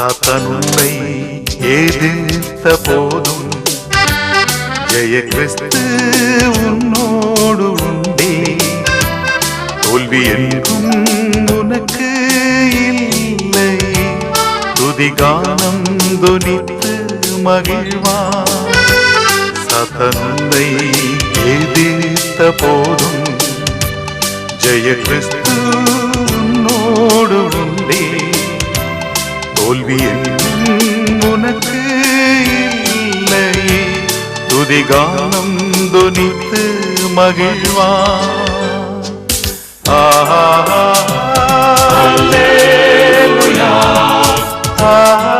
சாத்தனுன்னை உன்னை போதும் ஜெய கிறிஸ்து உன்னோடு உண்டே தோல்வி என்றும் உனக்கு இல்லை. துதிகானம் துனித்து மகிழ்வா. சதன்னை எதிர்த்த போதும் ஜெய கிறிஸ்து உன்னோடு உண்டே தோல்வி உனக்கு இல்லையே. துதிகானம் துனித்து மகிழ்வா. ஆஹா. ஆஹா.